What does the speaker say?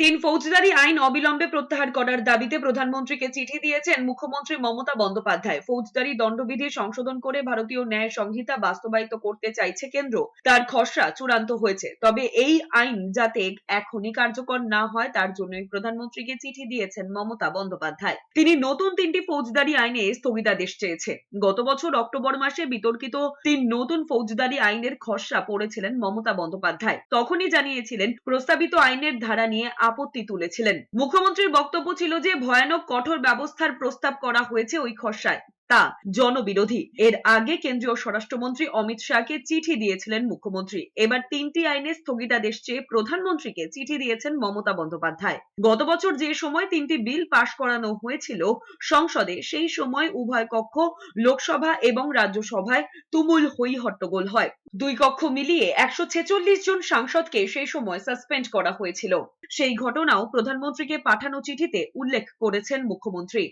তিন ফৌজদারি আইন অবিলম্বে প্রত্যাহার করার দাবিতে প্রধানমন্ত্রীকে চিঠি দিয়েছেন মুখ্যমন্ত্রী মমতা বন্দ্যোপাধ্যায়। ফৌজদারি দণ্ডবিধি সংশোধন করে ভারতীয় ন্যায় সংহিতা বাস্তবায়িত করতে চাইছে কেন্দ্র। তার খসড়া চূড়ান্ত হয়েছে। তবে এই আইন যাতে এখনই কার্যকর না হয়, তার জন্যই প্রধানমন্ত্রীকে চিঠি দিয়েছেন মমতা বন্দ্যোপাধ্যায়। তিনি নতুন তিনটি ফৌজদারি আইনে স্থগিতাদেশ চেয়েছে গত বছর অক্টোবর মাসে বিতর্কিত তিন নতুন ফৌজদারি আইনের খসড়া পড়েছিলেন মমতা বন্দ্যোপাধ্যায়। তখনই জানিয়েছিলেন, প্রস্তাবিত আইনের ধারা নিয়ে আপত্তি তুলেছিলেন। মুখ্যমন্ত্রীর বক্তব্য ছিল যে ভয়ানক কঠোর ব্যবস্থার প্রস্তাব করা হয়েছে ওই খসড়ায়। তা জনবিরোধী। এর আগে কেন্দ্রীয় স্বরাষ্ট্রমন্ত্রী অমিত শাহকে চিঠি দিয়েছিলেন মুখ্যমন্ত্রী। এবার তিনটি আইনে স্থগিতাদেশ চেয়ে প্রধানমন্ত্রীকে চিঠি দিয়েছেন মমতা বন্দ্যোপাধ্যায়। গত বছর যে সময় তিনটি বিল পাশ করানো হয়েছিল, সংসদে সেই সময় উভয় কক্ষ লোকসভা এবং রাজ্যসভায় তুমুল হই হট্টগোল হয়। দুই কক্ষ মিলিয়ে একশো ছেচল্লিশ জন সাংসদকে সেই সময় সাসপেন্ড করা হয়েছিল। সেই ঘটনাও প্রধানমন্ত্রীকে পাঠানো চিঠিতে উল্লেখ করেছেন মুখ্যমন্ত্রী।